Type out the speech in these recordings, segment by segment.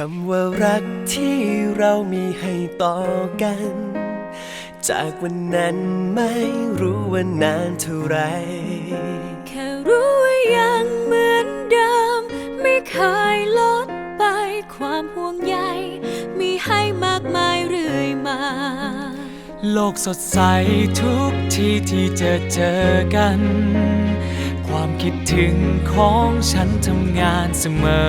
คำว่ารักที่เรามีให้ต่อกัน จากวันนั้นไม่รู้ว่านานเท่าไร โลกสดใสทุกที่ที่เจอเจอกัน ความคิดถึงของฉันทำงานเสมอ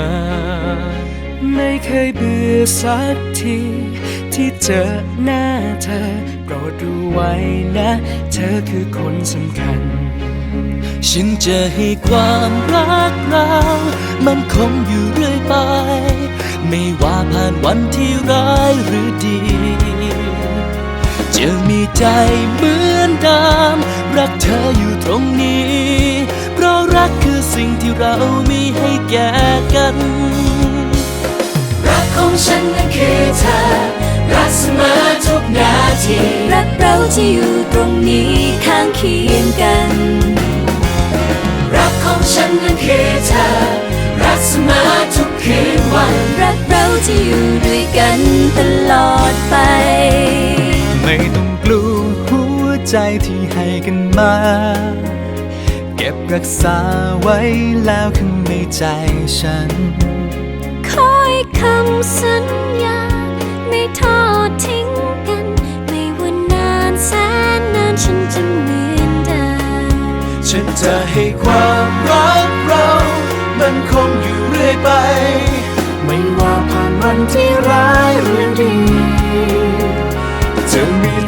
ไม่เคยเบื่อสักที ที่เจอหน้าเธอโปรดรู้ไว้นะ เธอคือคนสำคัญ ฉันจะให้ความรักเรามันคงอยู่เรื่อยไป ไม่ว่าผ่านวันที่ร้ายหรือดี จะมีใจเหมือนเดิมรักเธออยู่ตรงนี้ เพราะรักคือสิ่งที่เรามีให้แก่กัน รักของฉันนั้นคือเธอ รักเสมอทุกนาที รักเราจะอยู่ตรงนี้ข้างเคียงกัน รักของฉันนั้นคือเธอ รักเสมอทุกคืนวัน รักเราจะอยู่ด้วยกันตลอดไป ต้องกหัวใจที่ให้กันมา เก็บรักษาไว้แล้วข้างในใจฉัน คอยคำสัญญา ไม่ทอดทิ้งกัน ไม่ว่านานแสนนานฉันจะเหมือนเดิมฉันจะให้ความรักเรา มันคงอยู่เรื่อยไป ไม่ว่าผ่านวันที่ร้ายหรือดี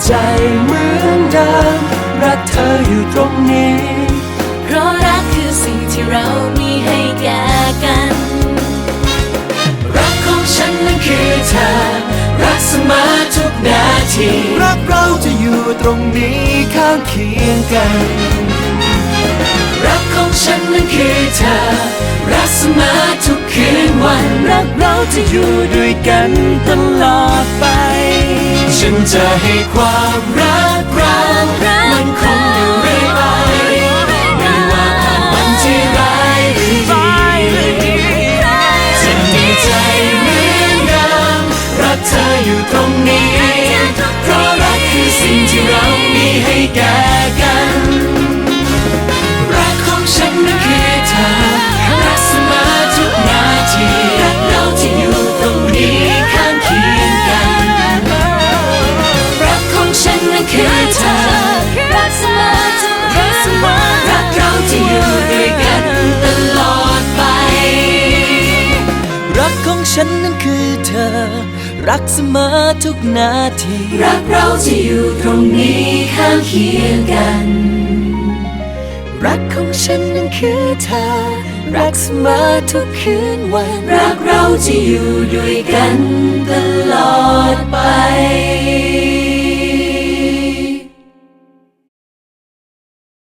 ใจเหมือนเดิมรักเธออยู่ตรงนี้ เพราะรักคือสิ่งที่เรามีให้แก่กัน รักของฉันนั้นคือเธอ รักเสมอทุกนาที รักเราจะอยู่ตรงนี้ข้างเคียงกัน รักของฉันนั้นคือเธอ รักเสมอทุกคืนวัน รักเราจะอยู่ด้วยกันตลอดไป ฉันจะให้ความรักเรามันคงอยู่เรื่อยไปไม่ว่าผ่านวันที่ร้ายหรือดีจะมีใจเหมือนเดิมรักเธออยู่ตรงนี้ เพราะรักคือสิ่งที่เรามีให้แก ฉันนั้นคือเธอ รักเสมอทุกนาที รักเราที่อยู่ตรงนี้ข้างเคียงกัน รักของฉันนั้นคือเธอ รักเสมอทุกคืนวัน รักเราจะอยู่ด้วยกันตล